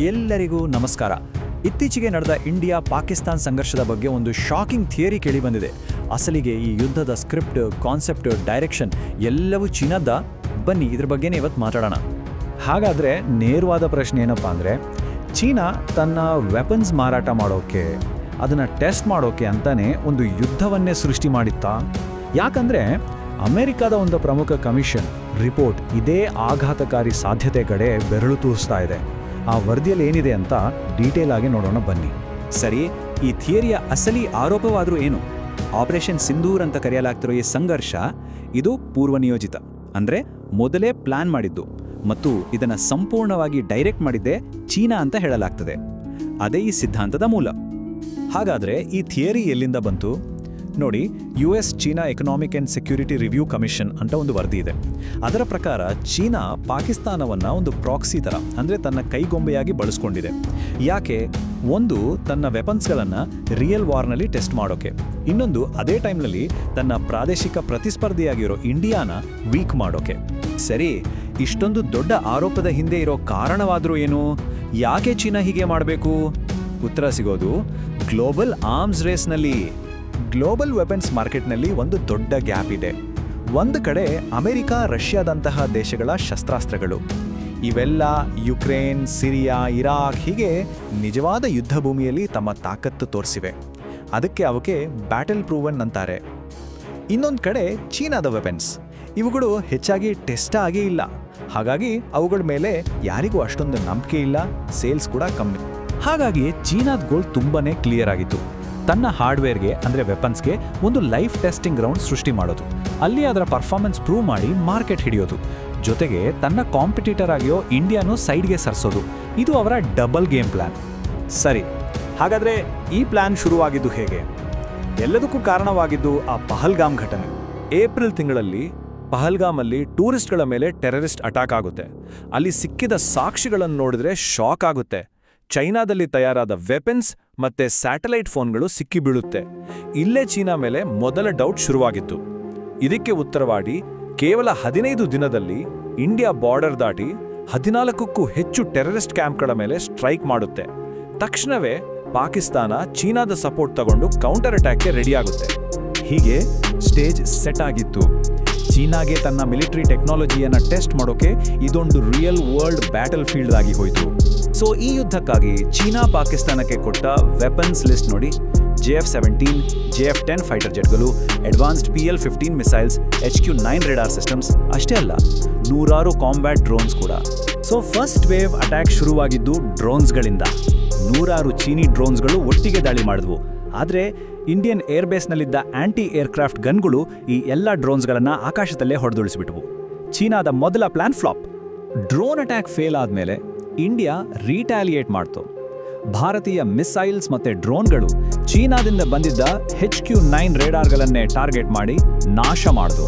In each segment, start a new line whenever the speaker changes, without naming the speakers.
ಎಲ್ಲರಿಗೂ ನಮಸ್ಕಾರ. ಇತ್ತೀಚೆಗೆ ನಡೆದ ಇಂಡಿಯಾ ಪಾಕಿಸ್ತಾನ್ ಸಂಘರ್ಷದ ಬಗ್ಗೆ ಒಂದು ಶಾಕಿಂಗ್ ಥಿಯರಿ ಕೇಳಿಬಂದಿದೆ. ಅಸಲಿಗೆ ಈ ಯುದ್ಧದ ಸ್ಕ್ರಿಪ್ಟ್ ಕಾನ್ಸೆಪ್ಟ್ ಡೈರೆಕ್ಷನ್ ಎಲ್ಲವೂ ಚೀನಾದ. ಬನ್ನಿ, ಇದ್ರ ಬಗ್ಗೆನೇ ಇವತ್ತು ಮಾತಾಡೋಣ. ಹಾಗಾದರೆ ನೇರವಾದ ಪ್ರಶ್ನೆ ಏನಪ್ಪ ಅಂದರೆ, ಚೀನಾ ತನ್ನ ವೆಪನ್ಸ್ ಮಾರಾಟ ಮಾಡೋಕೆ, ಅದನ್ನು ಟೆಸ್ಟ್ ಮಾಡೋಕೆ ಅಂತಲೇ ಒಂದು ಯುದ್ಧವನ್ನೇ ಸೃಷ್ಟಿ ಮಾಡಿತ್ತಾ? ಯಾಕಂದರೆ ಅಮೆರಿಕದ ಒಂದು ಪ್ರಮುಖ ಕಮಿಷನ್ ರಿಪೋರ್ಟ್ ಇದೇ ಆಘಾತಕಾರಿ ಸಾಧ್ಯತೆ ಕಡೆ ಬೆರಳು ತೂರಿಸ್ತಾ ಇದೆ. ಆ ವರದಿಯಲ್ಲಿ ಏನಿದೆ ಅಂತ ಡೀಟೇಲ್ ಆಗಿ ನೋಡೋಣ ಬನ್ನಿ.
ಸರಿ, ಈ ಥಿಯರಿಯ ಅಸಲಿ ಆರೋಪವಾದರೂ ಏನು? ಆಪರೇಷನ್ ಸಿಂಧೂರ್ ಅಂತ ಕರೆಯಲಾಗ್ತಿರೋ ಈ ಸಂಘರ್ಷ, ಇದು ಪೂರ್ವನಿಯೋಜಿತ. ಅಂದರೆ ಮೊದಲೇ ಪ್ಲಾನ್ ಮಾಡಿದ್ದು ಮತ್ತು ಇದನ್ನು ಸಂಪೂರ್ಣವಾಗಿ ಡೈರೆಕ್ಟ್ ಮಾಡಿದ್ದೆ ಚೀನಾ ಅಂತ ಹೇಳಲಾಗ್ತದೆ. ಅದೇ ಈ ಸಿದ್ಧಾಂತದ ಮೂಲ.
ಹಾಗಾದರೆ ಈ ಥಿಯರಿ ಎಲ್ಲಿಂದ ಬಂತು? ನೋಡಿ U S China economic and security review commission ಅಂತ ಒಂದು ವರದಿ ಇದೆ. ಅದರ ಪ್ರಕಾರ ಚೀನಾ ಪಾಕಿಸ್ತಾನವನ್ನು ಒಂದು ಪ್ರಾಕ್ಸಿ ಥರ ಅಂದರೆ ತನ್ನ ಕೈಗೊಂಬೆಯಾಗಿ ಬಳಸ್ಕೊಂಡಿದೆ. ಯಾಕೆ? ಒಂದು, ತನ್ನ ವೆಪನ್ಸ್ಗಳನ್ನು ರಿಯಲ್ ವಾರ್ನಲ್ಲಿ ಟೆಸ್ಟ್ ಮಾಡೋಕೆ. ಇನ್ನೊಂದು, ಅದೇ ಟೈಮ್ನಲ್ಲಿ ತನ್ನ ಪ್ರಾದೇಶಿಕ ಪ್ರತಿಸ್ಪರ್ಧಿಯಾಗಿರೋ ಇಂಡಿಯಾನ ವೀಕ್ ಮಾಡೋಕೆ.
ಸರಿ, ಇಷ್ಟೊಂದು ದೊಡ್ಡ ಆರೋಪದ ಹಿಂದೆ ಇರೋ ಕಾರಣವಾದರೂ ಏನು? ಯಾಕೆ ಚೀನಾ ಹೀಗೆ ಮಾಡಬೇಕು? ಉತ್ತರ ಸಿಗೋದು, ಗ್ಲೋಬಲ್ ಆರ್ಮ್ಸ್ ರೇಸ್ನಲ್ಲಿ.
ಗ್ಲೋಬಲ್ ವೆಪನ್ಸ್ ಮಾರ್ಕೆಟ್ನಲ್ಲಿ ಒಂದು ದೊಡ್ಡ ಗ್ಯಾಪ್ ಇದೆ. ಒಂದು ಕಡೆ ಅಮೆರಿಕ, ರಷ್ಯಾದಂತಹ ದೇಶಗಳ ಶಸ್ತ್ರಾಸ್ತ್ರಗಳು. ಇವೆಲ್ಲ ಯುಕ್ರೇನ್, ಸಿರಿಯಾ, ಇರಾಕ್ ಹೀಗೆ ನಿಜವಾದ ಯುದ್ಧ ಭೂಮಿಯಲ್ಲಿ ತಮ್ಮ ತಾಕತ್ತು ತೋರಿಸಿವೆ. ಅದಕ್ಕೆ ಅವಕ್ಕೆ ಬ್ಯಾಟಲ್ ಪ್ರೂವನ್ ಅಂತಾರೆ. ಇನ್ನೊಂದು ಕಡೆ ಚೀನಾದ ವೆಪನ್ಸ್. ಇವುಗಳು ಹೆಚ್ಚಾಗಿ ಟೆಸ್ಟ್ ಆಗೇ ಇಲ್ಲ. ಹಾಗಾಗಿ ಅವುಗಳ ಮೇಲೆ ಯಾರಿಗೂ ಅಷ್ಟೊಂದು ನಂಬಿಕೆ ಇಲ್ಲ, ಸೇಲ್ಸ್ ಕೂಡ ಕಮ್ಮಿ. ಹಾಗಾಗಿ ಚೀನಾದ ಗೋಲ್ ತುಂಬಾ ಕ್ಲಿಯರ್ ಆಗಿತ್ತು. ತನ್ನ ಹಾರ್ಡ್ವೇರ್ಗೆ, ಅಂದರೆ ವೆಪನ್ಸ್ಗೆ ಒಂದು ಲೈಫ್ ಟೆಸ್ಟಿಂಗ್ ಗ್ರೌಂಡ್ ಸೃಷ್ಟಿ ಮಾಡೋದು. ಅಲ್ಲಿ ಅದರ ಪರ್ಫಾರ್ಮೆನ್ಸ್ ಪ್ರೂವ್ ಮಾಡಿ ಮಾರ್ಕೆಟ್ ಹಿಡಿಯೋದು. ಜೊತೆಗೆ ತನ್ನ ಕಾಂಪಿಟೇಟರ್ ಆಗಿಯೋ ಇಂಡಿಯಾನು ಸೈಡ್ಗೆ ಸರಿಸೋದು. ಇದು ಅವರ ಡಬಲ್ ಗೇಮ್ ಪ್ಲಾನ್.
ಸರಿ, ಹಾಗಾದರೆ ಈ ಪ್ಲಾನ್ ಶುರುವಾಗಿದ್ದು ಹೇಗೆ?
ಎಲ್ಲದಕ್ಕೂ ಕಾರಣವಾಗಿದ್ದು ಆ ಪಹಲ್ಗಾಮ್ ಘಟನೆ. ಏಪ್ರಿಲ್ ತಿಂಗಳಲ್ಲಿ ಪಹಲ್ಗಾಮಲ್ಲಿ ಟೂರಿಸ್ಟ್ಗಳ ಮೇಲೆ ಟೆರರಿಸ್ಟ್ ಅಟ್ಯಾಕ್ ಆಗುತ್ತೆ. ಅಲ್ಲಿ ಸಿಕ್ಕಿದ ಸಾಕ್ಷಿಗಳನ್ನು ನೋಡಿದ್ರೆ ಶಾಕ್ ಆಗುತ್ತೆ. ಚೈನಾದಲ್ಲಿ ತಯಾರಾದ ವೆಪನ್ಸ್ ಮತ್ತೆ ಸ್ಯಾಟಲೈಟ್ ಫೋನ್ಗಳು ಸಿಕ್ಕಿಬೀಳುತ್ತೆ. ಇಲ್ಲೇ ಚೀನಾ ಮೇಲೆ ಮೊದಲ ಡೌಟ್ ಶುರುವಾಗಿತ್ತು. ಇದಕ್ಕೆ ಉತ್ತರವಾಗಿ ಕೇವಲ ಹದಿನೈದು ದಿನದಲ್ಲಿ ಇಂಡಿಯಾ ಬಾರ್ಡರ್ ದಾಟಿ ಹದಿನಾಲ್ಕಕ್ಕೂ ಹೆಚ್ಚು ಟೆರರಿಸ್ಟ್ ಕ್ಯಾಂಪ್ಗಳ ಮೇಲೆ ಸ್ಟ್ರೈಕ್ ಮಾಡುತ್ತೆ. ತಕ್ಷಣವೇ ಪಾಕಿಸ್ತಾನ ಚೀನಾದ ಸಪೋರ್ಟ್ ತಗೊಂಡು ಕೌಂಟರ್ ಅಟ್ಯಾಕ್ಗೆ ರೆಡಿಯಾಗುತ್ತೆ. ಹೀಗೆ ಸ್ಟೇಜ್ ಸೆಟ್ ಆಗಿತ್ತು. ಚೀನಾಗೆ ತನ್ನ ಮಿಲಿಟರಿ ಟೆಕ್ನಾಲಜಿಯನ್ನು ಟೆಸ್ಟ್ ಮಾಡೋಕೆ ಇದೊಂದು ರಿಯಲ್ ವರ್ಲ್ಡ್ ಬ್ಯಾಟಲ್ ಫೀಲ್ಡ್ ಆಗಿ ಹೋಯಿತು.
ಸೊ ಈ ಯುದ್ಧಕ್ಕಾಗಿ ಚೀನಾ ಪಾಕಿಸ್ತಾನಕ್ಕೆ ಕೊಟ್ಟ ವೆಪನ್ಸ್ ಲಿಸ್ಟ್ ನೋಡಿ. J F seventeen, J F ten fighter ಜೆಟ್ಗಳು advanced P L fifteen missiles H Q nine radar systems ಅಷ್ಟೇ ಅಲ್ಲ, ನೂರಾರು ಕಾಂಬ್ಯಾಟ್ ಡ್ರೋನ್ಸ್ ಕೂಡ. ಸೊ ಫಸ್ಟ್ ವೇವ್ ಅಟ್ಯಾಕ್ ಶುರುವಾಗಿದ್ದು ಡ್ರೋನ್ಸ್ಗಳಿಂದ ನೂರಾರು ಚೀನಿ ಡ್ರೋನ್ಸ್ಗಳು ಒಟ್ಟಿಗೆ ದಾಳಿ ಮಾಡಿದ್ವು. ಆದರೆ ಇಂಡಿಯನ್ ಏರ್ಬೇಸ್ನಲ್ಲಿದ್ದ ಆಂಟಿ ಏರ್ಕ್ರಾಫ್ಟ್ ಗನ್ಗಳು ಈ ಎಲ್ಲ ಡ್ರೋನ್ಸ್ಗಳನ್ನು ಆಕಾಶದಲ್ಲೇ ಹೊಡೆದುಳಿಸಿಬಿಟ್ವು ಚೀನಾದ ಮೊದಲ plan flop drone attack fail ಆದಮೇಲೆ ಇಂಡಿಯಾ ರೀಟ್ಯಾಲಿಯೇಟ್ ಮಾಡ್ತು. ಭಾರತೀಯ ಮಿಸೈಲ್ಸ್ ಮತ್ತು ಡ್ರೋನ್ಗಳು ಚೀನಾದಿಂದ ಬಂದಿದ್ದ ಹೆಚ್ ಕ್ಯೂ ನೈನ್ ರೇಡಾರ್ಗಳನ್ನೇ ಟಾರ್ಗೆಟ್ ಮಾಡಿ ನಾಶ ಮಾಡಿತು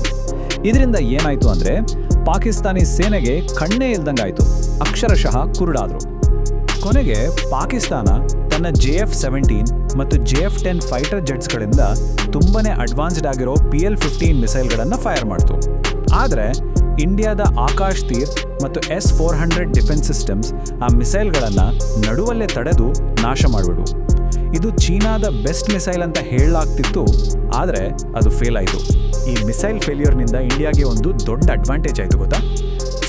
ಇದರಿಂದ ಏನಾಯ್ತು ಅಂದರೆ ಪಾಕಿಸ್ತಾನಿ ಸೇನೆಗೆ ಕಣ್ಣೇ ಇಲ್ದಂಗಾಯ್ತು. ಅಕ್ಷರಶಃ ಕುರುಡಾದ್ರು. ಕೊನೆಗೆ ಪಾಕಿಸ್ತಾನ ತನ್ನ ಜೆ ಎಫ್ ಸೆವೆಂಟೀನ್ ಮತ್ತು ಜೆ ಎಫ್ ಟೆನ್ ಫೈಟರ್ ಜೆಟ್ಸ್ಗಳಿಂದ ತುಂಬನೇ ಅಡ್ವಾನ್ಸ್ಡ್ ಆಗಿರೋ ಪಿ ಎಲ್ ಫಿಫ್ಟೀನ್ ಮಿಸೈಲ್ಗಳನ್ನು ಫೈರ್ ಮಾಡ್ತು. ಆದರೆ ಇಂಡಿಯಾದ ಆಕಾಶ್ ತೀರ್ ಮತ್ತು S four hundred defence systems ಆ ಮಿಸೈಲ್ಗಳನ್ನು ನಡುವಲ್ಲೇ ತಡೆದು ನಾಶ ಮಾಡಿಬಿಡು. ಇದು ಚೀನಾದ ಬೆಸ್ಟ್ ಮಿಸೈಲ್ ಅಂತ ಹೇಳಲಾಗ್ತಿತ್ತು, ಆದರೆ ಅದು ಫೇಲ್ ಆಯಿತು. ಈ ಮಿಸೈಲ್ ಫೇಲ್ಯೂರ್ನಿಂದ ಇಂಡಿಯಾಗೆ ಒಂದು ದೊಡ್ಡ ಅಡ್ವಾಂಟೇಜ್ ಆಯಿತು ಗೊತ್ತಾ?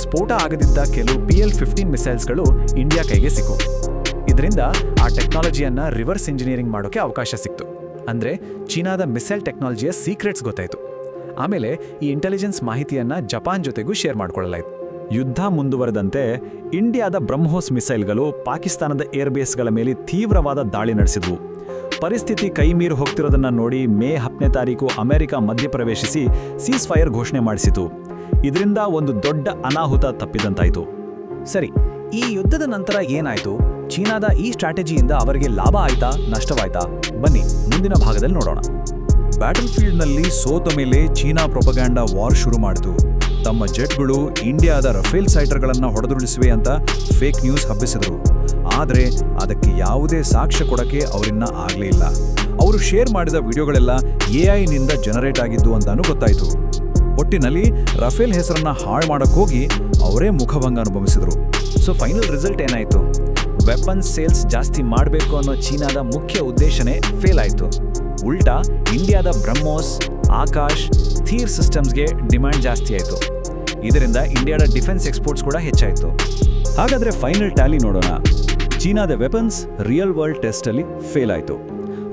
ಸ್ಫೋಟ ಆಗದಿದ್ದ ಕೆಲವು ಪಿ ಎಲ್ ಫಿಫ್ಟೀನ್ ಮಿಸೈಲ್ಸ್ಗಳು ಇಂಡಿಯಾ ಕೈಗೆ ಸಿಕ್ಕು. ಇದರಿಂದ ಆ ಟೆಕ್ನಾಲಜಿಯನ್ನು ರಿವರ್ಸ್ ಇಂಜಿನಿಯರಿಂಗ್ ಮಾಡೋಕ್ಕೆ ಅವಕಾಶ ಸಿಕ್ತು. ಅಂದರೆ ಚೀನಾದ ಮಿಸೈಲ್ ಟೆಕ್ನಾಲಜಿಯ ಸೀಕ್ರೆಟ್ಸ್ ಗೊತ್ತಾಯಿತು. ಆಮೇಲೆ ಈ ಇಂಟೆಲಿಜೆನ್ಸ್ ಮಾಹಿತಿಯನ್ನು ಜಪಾನ್ ಜೊತೆಗೂ ಶೇರ್ ಮಾಡಿಕೊಳ್ಳಲಾಯಿತು. ಯುದ್ಧ ಮುಂದುವರೆದಂತೆ ಇಂಡಿಯಾದ ಬ್ರಹ್ಮೋಸ್ ಮಿಸೈಲ್ಗಳು ಪಾಕಿಸ್ತಾನದ ಏರ್ಬೇಸ್ಗಳ ಮೇಲೆ ತೀವ್ರವಾದ ದಾಳಿ ನಡೆಸಿದವು. ಪರಿಸ್ಥಿತಿ ಕೈ ಹೋಗ್ತಿರೋದನ್ನು ಹೋಗ್ತಿರೋದನ್ನ ನೋಡಿ ಮೇ ಹತ್ತನೇ ತಾರೀಕು ಅಮೆರಿಕ ಮಧ್ಯಪ್ರವೇಶಿಸಿ ಸೀಸ್ ಫೈರ್ ಘೋಷಣೆ ಮಾಡಿಸಿತು. ಇದರಿಂದ ಒಂದು ದೊಡ್ಡ ಅನಾಹುತ ತಪ್ಪಿದಂತಾಯಿತು. ಸರಿ, ಈ ಯುದ್ಧದ ನಂತರ ಏನಾಯಿತು? ಚೀನಾದ ಈ ಸ್ಟ್ರಾಟಜಿಯಿಂದ ಅವರಿಗೆ ಲಾಭ ಆಯ್ತಾ? ನಷ್ಟವಾಯ್ತಾ? ಬನ್ನಿ, ಮುಂದಿನ ಭಾಗದಲ್ಲಿ ನೋಡೋಣ. ಬ್ಯಾಟಲ್ ಫೀಲ್ಡ್ನಲ್ಲಿ ಸೋತ ಮೇಲೆ ಚೀನಾ ಪ್ರೊಪಗ್ಯಾಂಡ ವಾರ್ ಶುರು ಮಾಡಿತು. ತಮ್ಮ ಜೆಟ್ಗಳು ಇಂಡಿಯಾದ ರಫೇಲ್ ಸೈಟರ್ಗಳನ್ನು ಹೊಡೆದುರುಳಿಸಿವೆ ಅಂತ ಫೇಕ್ ನ್ಯೂಸ್ ಹಬ್ಬಿಸಿದರು. ಆದರೆ ಅದಕ್ಕೆ ಯಾವುದೇ ಸಾಕ್ಷ್ಯ ಕೊಡಕ್ಕೆ ಅವರಿನ್ನ ಆಗಲೇ ಇಲ್ಲ. ಅವರು ಶೇರ್ ಮಾಡಿದ ವಿಡಿಯೋಗಳೆಲ್ಲ ಎ ಐನಿಂದ ಜನರೇಟ್ ಆಗಿದ್ದು ಅಂತಾನೂ ಗೊತ್ತಾಯಿತು. ಒಟ್ಟಿನಲ್ಲಿ ರಫೇಲ್ ಹೆಸರನ್ನ ಹಾಳು ಮಾಡೋಕ್ಕೋಗಿ ಅವರೇ ಮುಖಭಂಗ ಅನುಭವಿಸಿದರು. ಸೊ ಫೈನಲ್ ರಿಸಲ್ಟ್ ಏನಾಯಿತು? ವೆಪನ್ಸ್ ಸೇಲ್ಸ್ ಜಾಸ್ತಿ ಮಾಡಬೇಕು ಅನ್ನೋ ಚೀನಾದ ಮುಖ್ಯ ಉದ್ದೇಶನೇ ಫೇಲ್ ಆಯಿತು. ಉಲ್ಟಾ ಇಂಡಿಯಾದ ಬ್ರಹ್ಮೋಸ್, ಆಕಾಶ್, ಥೀರ್ ಸಿಸ್ಟಮ್ಸ್ಗೆ ಡಿಮ್ಯಾಂಡ್ ಜಾಸ್ತಿ ಆಯಿತು. ಇದರಿಂದ ಇಂಡಿಯಾದ ಡಿಫೆನ್ಸ್ ಎಕ್ಸ್ಪೋರ್ಟ್ಸ್ ಕೂಡ ಹೆಚ್ಚಾಯಿತು.
ಹಾಗಾದ್ರೆ ಫೈನಲ್ ಟ್ಯಾಲಿ ನೋಡೋಣ. ಚೀನಾದ ವೆಪನ್ಸ್ ರಿಯಲ್ ವರ್ಲ್ಡ್ ಟೆಸ್ಟಲ್ಲಿ ಫೇಲ್ ಆಯಿತು.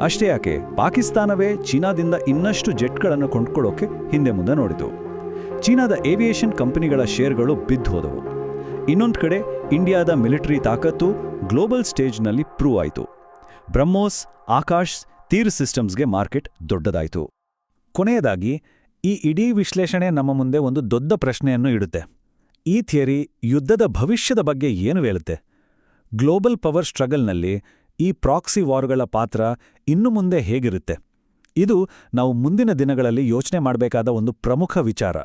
ಅಷ್ಟೇ ಯಾಕೆ, ಪಾಕಿಸ್ತಾನವೇ ಚೀನಾದಿಂದ ಇನ್ನಷ್ಟು ಜೆಟ್ಗಳನ್ನು ಕೊಂಡ್ಕೊಳ್ಳೋಕೆ ಹಿಂದೆ ಮುಂದೆ ನೋಡಿತು. ಚೀನಾದ ಏವಿಯೇಷನ್ ಕಂಪನಿಗಳ ಶೇರ್ಗಳು ಬಿದ್ದು ಹೋದವು. ಇನ್ನೊಂದು ಕಡೆ, ಇಂಡಿಯಾದ ಮಿಲಿಟರಿ ತಾಕತ್ತು ಗ್ಲೋಬಲ್ ಸ್ಟೇಜ್ನಲ್ಲಿ ಪ್ರೂವ್ ಆಯಿತು. ಬ್ರಹ್ಮೋಸ್, ಆಕಾಶ್, ತೀರ್ ಸಿಸ್ಟಮ್ಸ್ಗೆ ಮಾರ್ಕೆಟ್ ದೊಡ್ಡದಾಯಿತು.
ಕೊನೆಯದಾಗಿ, ಈ ಇಡೀ ವಿಶ್ಲೇಷಣೆ ನಮ್ಮ ಮುಂದೆ ಒಂದು ದೊಡ್ಡ ಪ್ರಶ್ನೆಯನ್ನು ಇಡುತ್ತೆ. ಈ ಥಿಯರಿ ಯುದ್ಧದ ಭವಿಷ್ಯದ ಬಗ್ಗೆ ಏನು ಹೇಳುತ್ತೆ? ಗ್ಲೋಬಲ್ ಪವರ್ ಸ್ಟ್ರಗಲ್ನಲ್ಲಿ ಈ ಪ್ರಾಕ್ಸಿ ವಾರ್ಗಳ ಪಾತ್ರ ಇನ್ನು ಮುಂದೆ ಹೇಗಿರುತ್ತೆ? ಇದು ನಾವು ಮುಂದಿನ ದಿನಗಳಲ್ಲಿ ಯೋಚನೆ ಮಾಡಬೇಕಾದ ಒಂದು ಪ್ರಮುಖ ವಿಚಾರ.